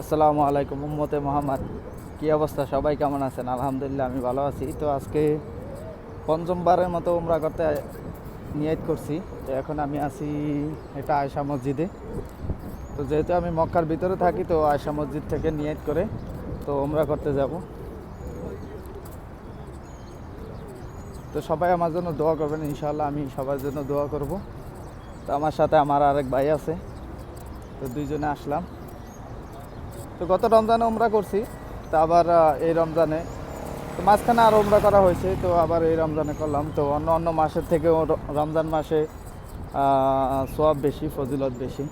আসসালামু আলাইকুম, উম্মতে মোহাম্মদ। কী অবস্থা? সবাই কেমন আছেন? আলহামদুলিল্লাহ, আমি ভালো আছি। তো আজকে পঞ্চমবারের মতো উমরা করতে নিয়ত করছি। তো এখন আমি আছি এটা আয়সা মসজিদে। তো যেহেতু আমি মক্কার ভিতরে থাকি, তো আয়সা মসজিদ থেকে নিয়ত করে তো উমরা করতে যাব। তো সবাই আমার জন্য দোয়া করবেন, ইনশাআল্লাহ আমি সবার জন্য দোয়া করব। তো আমার সাথে আমার আরেক ভাই আছে। তো দুইজনে আসলাম। তো গত রমজানে উমরা করছি, তো আবার এই রমজানে। তো মাঝখানে আর উমরা করা হয়েছে, তো আবার এই রমজানে করলাম। তো অন্য অন্য মাসের থেকেও রমজান মাসে সোয়াব বেশি, ফজিলত বেশি।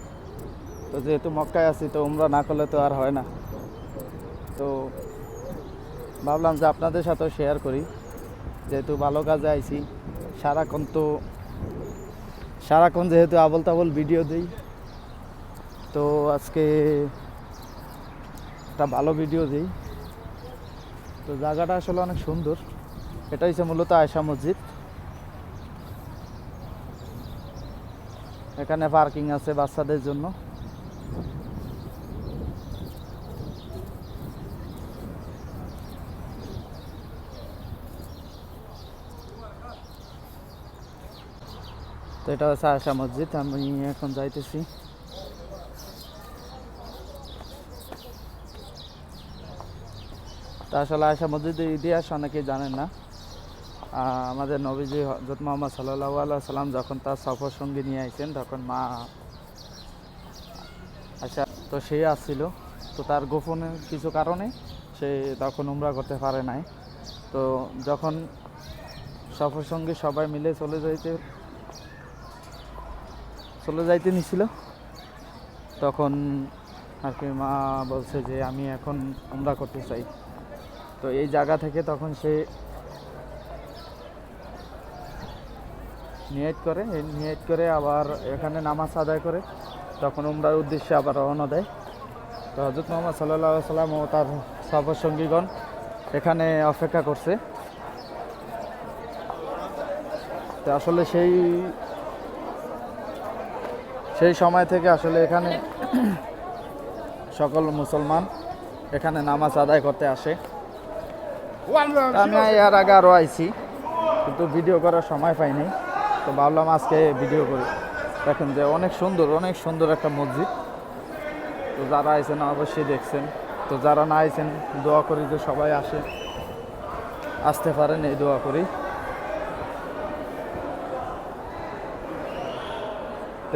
তো যেহেতু মক্কায় আছি, তো ওমরা না করলে তো আর হয় না। তো ভাবলাম যে আপনাদের সাথেও শেয়ার করি। যেহেতু ভালো কাজে আইছি, সারাক্ষণ তো, সারাক্ষণ যেহেতু আবল তাবল ভিডিও দিই। তো আজকে একটা ভালো ভিডিও দিই। তো জায়গাটা আসলে অনেক সুন্দর। এটা হচ্ছে মূলত আয়সা মসজিদ। এখানে পার্কিং আছে বাচ্চাদের জন্য। তো এটা হচ্ছে আয়সা মসজিদ, আমি এখন যাইতেছি। তা আসলে আয়সা মসজিদের ইতিহাস অনেকেই জানেন না। আমাদের নবীজি হজরত মোহাম্মদ সাল্লাহ আল্লাহ সাল্লাম যখন তার সফর সঙ্গী নিয়ে আইছেন, তখন মা আচ্ছা তো সে আসছিল। তো তার গোপনে কিছু কারণে সে তখন উমরা করতে পারে নাই। তো যখন সফর সঙ্গী সবাই মিলে চলে যাইতে চলে যাইতে নিছিল, তখন আর কি মা বলছে যে, আমি এখন উমরা করতে চাই। তো এই জায়গা থেকে তখন সে নিয়ত করে নিয়ত করে আবার এখানে নামাজ আদায় করে, তখন উমরার উদ্দেশ্যে আবার রওনা দেয়। তো হজরত মোহাম্মদ সাল্লাহ সাল্লাম ও তার সফর সঙ্গীগণ এখানে অপেক্ষা করছে। তো আসলে সেই সেই সময় থেকে আসলে এখানে সকল মুসলমান এখানে নামাজ আদায় করতে আসে। আমি এর আগে আরও আইছি, কিন্তু ভিডিও করার সময় পাইনি। তো ভাবলাম আজকে ভিডিও করি। দেখেন যে অনেক সুন্দর অনেক সুন্দর একটা মসজিদ। তো যারা আইছেন অবশ্যই দেখছেন। তো যারা না আইছেন, দোয়া করি যে সবাই আসে। আসতে পারেন, এই দোয়া করি।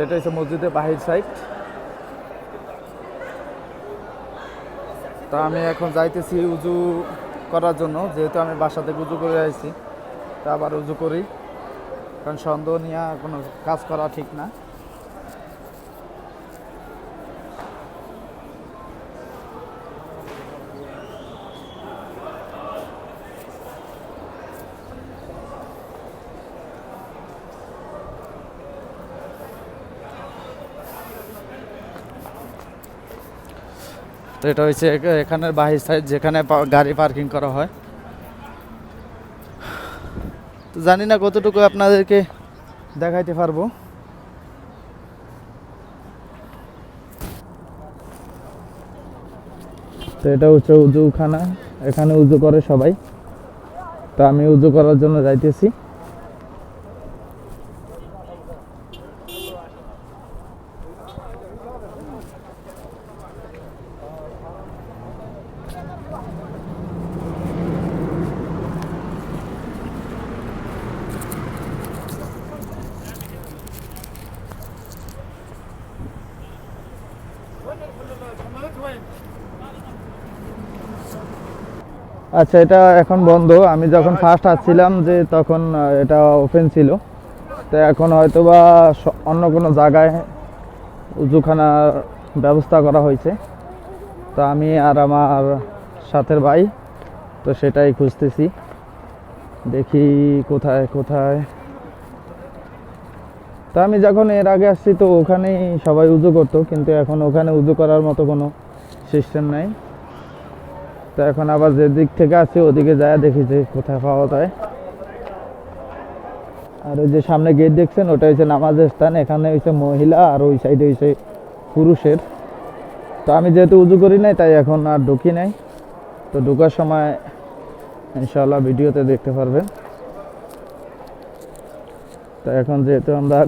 এটা হচ্ছে মসজিদের বাহির সাইড তা আমি এখন যাইতেছি উজু করার জন্য, যেহেতু আমি বাসাতে উজু করে আসছি তা আবার উজু করি। কারণ সন্দেহ নিয়ে কোনো কাজ করা ঠিক না। এটা হচ্ছে এখানের বাহির সাইড যেখানে গাড়ি পার্কিং করা হয়। তো জানি না কতটুকু আপনাদেরকে দেখাইতে পারব। তো এটা হচ্ছে উজুখানা, এখানে উজু করে সবাই। তো আমি উজু করার জন্য যাইতেছি। আচ্ছা এটা এখন বন্ধ। আমি যখন ফার্স্ট আসছিলাম যে তখন এটা ওপেন ছিল। তো এখন হয়তো বা অন্য কোনো জায়গায় উজুখানার ব্যবস্থা করা হয়েছে। তো আমি আর আমার সাথের ভাই, তো সেটাই খুঁজতেছি। দেখি কোথায় কোথায়। তা আমি যখন এর আগে আসছি, তো ওখানেই সবাই উজু করতো, কিন্তু এখন ওখানে উজু করার মতো কোনো সিস্টেম নাই। তো এখন আবার যে দিক থেকে আসছি, ওদিকে যায়, দেখি যে কোথায় পাওয়া যায়। আর ওই যে সামনে গেট দেখছেন, ওটা হচ্ছে নামাজের স্থান, এখানে হচ্ছে মহিলা, আর ওই সাইডে হচ্ছে পুরুষের। তো আমি যেহেতু উজু করি নাই, তাই এখন আর ঢুকি নাই। তো ঢুকার সময় ইনশাল্লাহ ভিডিওতে দেখতে পারবেন। তো এখন যেহেতু আমরা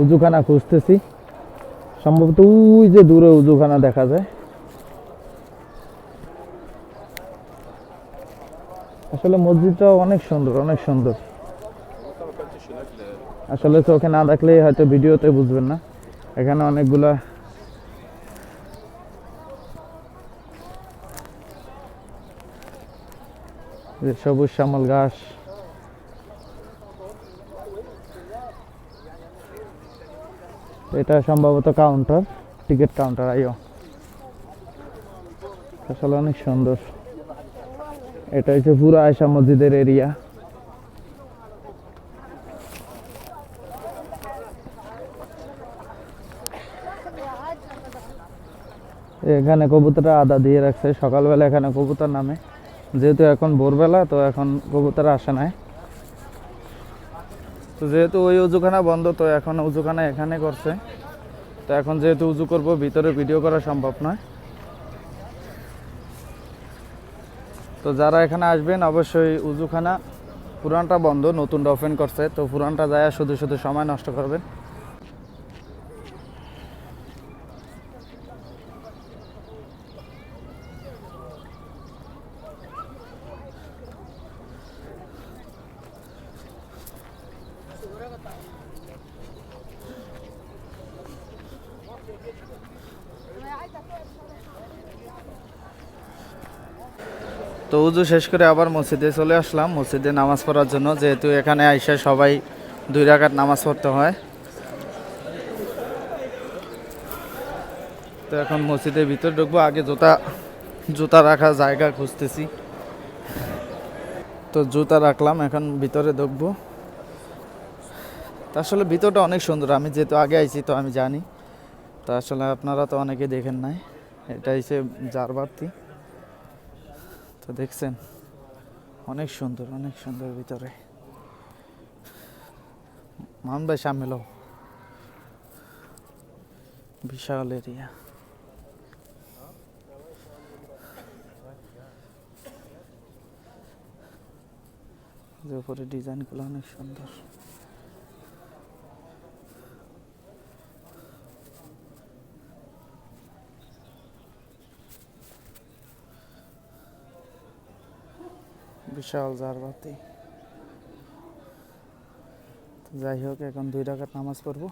উজুখানা খুঁজতেছি, সম্ভবত ওই যে দূরে উজুখানা দেখা যায়। আসলে মসজিদটা অনেক সুন্দর অনেক সুন্দর। আসলে চোখে না দেখলে হয়তো ভিডিওতে বুঝবেন না। এখানে অনেকগুলা সবুজ শ্যামল ঘাস। এটা সম্ভবত কাউন্টার টিকিট কাউন্টার আইও। আসলে অনেক সুন্দর। এটা হচ্ছে পুরো আয়সা মসজিদের এরিয়া এখানে কবুতরটা আদা দিয়ে রাখছে। সকালবেলা এখানে কবুতর নামে। যেহেতু এখন ভোরবেলা, তো এখন কবুতর আসে নাই। তো যেহেতু ওই উজুখানা বন্ধ, তো এখন উজুখানা এখানে করছে। তো এখন যেহেতু উজু করব, ভিতরে ভিডিও করা সম্ভব নয়। তো যারা এখানে আসবেন, অবশ্যই উজুখানা, পুরানটা বন্ধ, নতুনটা ওপেন করছে। তো পুরানটা যায় শুধু শুধু সময় নষ্ট করবেন। তো উজু শেষ করে আবার মসজিদে চলে আসলাম। মসজিদে নামাজ পড়ার জন্য, যেহেতু এখানে আইসা সবাই দুই রাকাত নামাজ পড়তে হয়। তো এখন মসজিদের ভিতর ঢুকবো, আগে জুতা জুতা রাখা জায়গা খুঁজতেছি। তো জুতা রাখলাম, এখন ভিতরে ঢুকবো। তা আসলে ভিতরটা অনেক সুন্দর, আমি যেহেতু আগে আইছি তো আমি জানি। তা আসলে আপনারা তো অনেকে দেখেন নাই, এটা হচ্ছে জারবাতি। তো দেখছেন, অনেক সুন্দর অনেক সুন্দর ভিতরে। মান সামিল। বিশাল এরিয়া উপরে ডিজাইনগুলো অনেক সুন্দর। বিশাল জারবাতি। যাই হোক এখন দুই রাকাত নামাজ পড়ব।